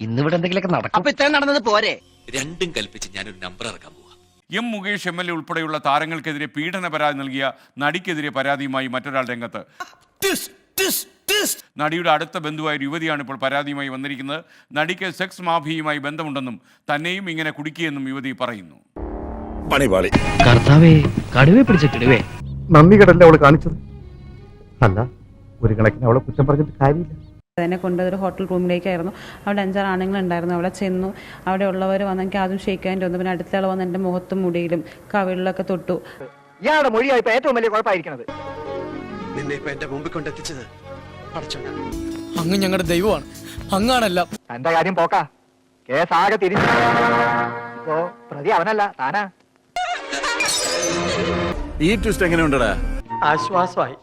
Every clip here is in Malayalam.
ഇന്നിവിടെ എന്തെങ്കിലുമൊക്കെ നടക്കും. അപ്പൊ ഇത്രയും നടന്നത് പോരെ? രണ്ടും കൽപ്പിച്ച് ഞാനൊരു നമ്പർ ഇറക്കാൻ പോവാ. M Mukesh M L A ഉൾപ്പെടെയുള്ള താരങ്ങൾക്കെതിരെ പീഡന പരാതി നൽകിയ നടിക്കെതിരെ പരാതിയുമായി മറ്റൊരാൾ രംഗത്ത്. നടിയുടെ അടുത്ത ബന്ധുവായ ഒരു യുവതിയാണ് ഇപ്പോൾ പരാതിയുമായി വന്നിരിക്കുന്നത്. നടിക്ക് സെക്സ് മാഫിയുമായി ബന്ധമുണ്ടെന്നും തന്നെയും ഇങ്ങനെ കുടുക്കിയെന്നും യുവതി പറയുന്നു. പണിപാളി. കർത്താവേ കടുവേ പിടിച്ച കിടുവേ. നന്ദി കടല്ലേ അവൾ കാണിച്ചത്? അല്ല ഒരു കണക്കിന് അവളെ കുറ്റം പറഞ്ഞിട്ട് കാര്യമില്ല. എന്നെ കൊണ്ടൊരു ഹോട്ടൽ റൂമിലേക്കായിരുന്നു. അവിടെ അഞ്ചാറ് ആണുങ്ങൾ ഉണ്ടായിരുന്നു അവിടെ ചെന്നു. അവിടെ ഉള്ളവർ വന്ന് എനിക്ക് ആദ്യം ഷെയ്ക്കാൻ തോന്നുന്നു പിന്നെ അടുത്ത ആൾ വന്ന് എന്റെ മുഖത്തും മുടിയിലും കവിളിലൊക്കെ തൊട്ടു. ഇയാളുടെ മൊഴിയായി ഇപ്പൊ ഏറ്റവും വലിയ കുഴപ്പമായിരിക്കണത്. നിന്നെ ഇപ്പൊ എന്റെ മുമ്പിൽ കൊണ്ടെത്തിച്ചത് അങ്ങ് ഞങ്ങളുടെ ദൈവമാണ്. അങ്ങാണല്ല. എന്റെ കാര്യം പോക്കാ? കേസ് ആകെ തിരിച്ചു ഇപ്പോ പ്രതി അവനല്ല താനാ. ഈ ട്വിസ്റ്റ് എങ്ങനെയുണ്ടടാ? ആശ്വാസമായി.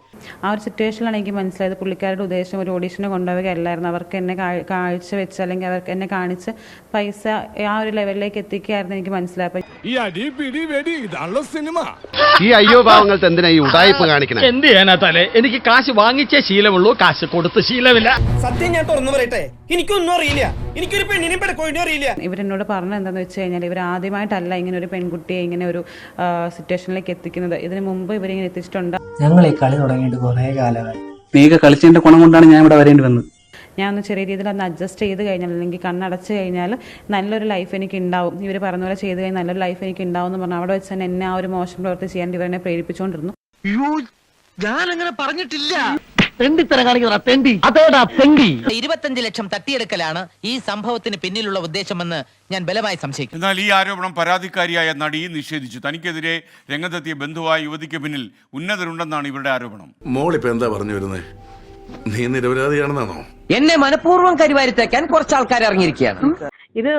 ആ ഒരു സിറ്റുവേഷനിലാണ് എനിക്ക് മനസ്സിലായത്. പുള്ളിക്കാരുടെ ഉദ്ദേശം ഒരു ഓഡീഷന് കൊണ്ടുപോവുകയല്ലായിരുന്നു അവർക്ക് എന്നെ കാഴ്ച വെച്ച് അല്ലെങ്കിൽ അവർക്ക് എന്നെ കാണിച്ച് പൈസ ആ ഒരു ലെവലിലേക്ക് എത്തിക്കുകയായിരുന്നു എനിക്ക് മനസ്സിലായപ്പോൾ സിനിമ ഈ അയ്യോ പാവങ്ങൾക്ക് എന്തിനാ ഈ ഉടായ്പ കാണിക്കണേ? എന്ത് ചെയ്യാനാ തലേ? എനിക്ക് കാശ് വാങ്ങിച്ചേ ശീലമുള്ളൂ കാശ് കൊടുത്ത് ശീലമില്ല. സത്യം ഞാൻ തുറന്നു പറയട്ടെ? എനിക്കൊന്നും അറിയില്ല. എനിക്കൊരു പെണ്ണിനെ പെടക്കോഴിനെ അറിയില്ല. ഇവരെന്നോട് പറഞ്ഞത് എന്താന്ന് വെച്ച് കഴിഞ്ഞാൽ ഇവർ ആദ്യമായിട്ടല്ല ഇങ്ങനെ ഒരു പെൺകുട്ടിയെ ഇങ്ങനെ ഒരു സിറ്റുവേഷനിലേക്ക് എത്തിക്കുന്നത്. ഇതിനു മുമ്പ് ഇവരിങ്ങനെ എത്തിച്ചിട്ടുണ്ട്. ഞങ്ങൾ ഈ കളി തുടങ്ങിയിട്ട് കുറെ കാലമായി. കളിച്ചതിന്റെ ഗുണം കൊണ്ടാണ് ഞാൻ ഇവിടെ വരേണ്ടി വന്നത്. ഞാൻ ഒന്ന് ചെറിയ രീതിയിൽ ഒന്ന് അഡ്ജസ്റ്റ് ചെയ്ത് കഴിഞ്ഞാൽ അല്ലെങ്കിൽ കണ്ണടച്ച് കഴിഞ്ഞാൽ നല്ലൊരു ലൈഫ് എനിക്ക് ഉണ്ടാവും ഇവർ പറഞ്ഞ പോലെ ചെയ്ത് കഴിഞ്ഞാൽ നല്ലൊരു ലൈഫ് എനിക്ക് ഉണ്ടാവും എന്ന് പറഞ്ഞു അവിടെ വെച്ച് തന്നെ എന്നെ ആ ഒരു മോശം പ്രവൃത്തി ചെയ്യാൻ ഇവരെന്നെ പ്രേരിപ്പിച്ചുകൊണ്ടിരുന്നു. ഞാനങ്ങനെ പറഞ്ഞിട്ടില്ല. തെണ്ടിത്തരം കാണിക്കുന്ന തെണ്ടി. അതേടാ തെണ്ടി. ഇരുപത്തഞ്ച് ലക്ഷം തട്ടിയെടുക്കലാണ് ഈ സംഭവത്തിന് പിന്നിലുള്ള ഉദ്ദേശമെന്ന് ഞാൻ ബലമായി സംശയിക്കുന്നു. എന്നാൽ ഈ ആരോപണം പരാതിക്കാരിയായ നടി നിഷേധിച്ചു. തനിക്കെതിരെ രംഗത്തെത്തിയ ബന്ധുവായ യുവതിക്ക് പിന്നിൽ ഉന്നതരുണ്ടെന്നാണ് ഇവരുടെ ആരോപണം. മോളിപ്പോ എന്താ പറഞ്ഞു വരുന്നത് നീ നിരപരാധിയാണെന്നാണോ? എന്നെ മനഃപൂർവം കരിവാരിത്തേക്കാൻ കുറച്ച് ആൾക്കാർ ഇറങ്ങിയിരിക്കുകയാണ്. ഇത്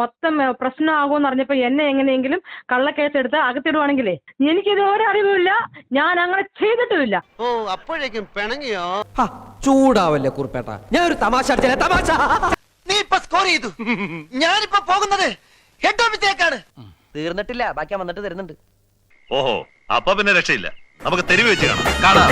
മൊത്തം പ്രശ്നമാകുമെന്ന് അറിഞ്ഞപ്പോ എന്നെ എങ്ങനെയെങ്കിലും കള്ളക്കേസെടുത്ത് അകത്തിടുവാണെങ്കിലേ എനിക്കിത് ഒരു അറിവുമില്ല ഞാൻ അങ്ങനെ ചെയ്തിട്ടുമില്ല. ഓ അപ്പോഴേക്കും പിണങ്ങിയോ? ചൂടാവല്ലേ കുറുപ്പേട്ട. ഞാൻ ഒരു തമാശ അടിച്ചല്ലേ തമാശ. നീ ഇപ്പൊ സ്കോർ ചെയ്തു. ഞാനിപ്പോ പോകുന്നത് ഹെഡ് ഓഫീസിലേക്കാണ് തീർന്നിട്ടില്ല ബാക്കി വന്നിട്ട് തരുന്നുണ്ട്. ഓഹോ അപ്പൊ പിന്നെ രക്ഷയില്ല. നമുക്ക് തെരുവ് വെച്ച് കാണാം. കാണാം.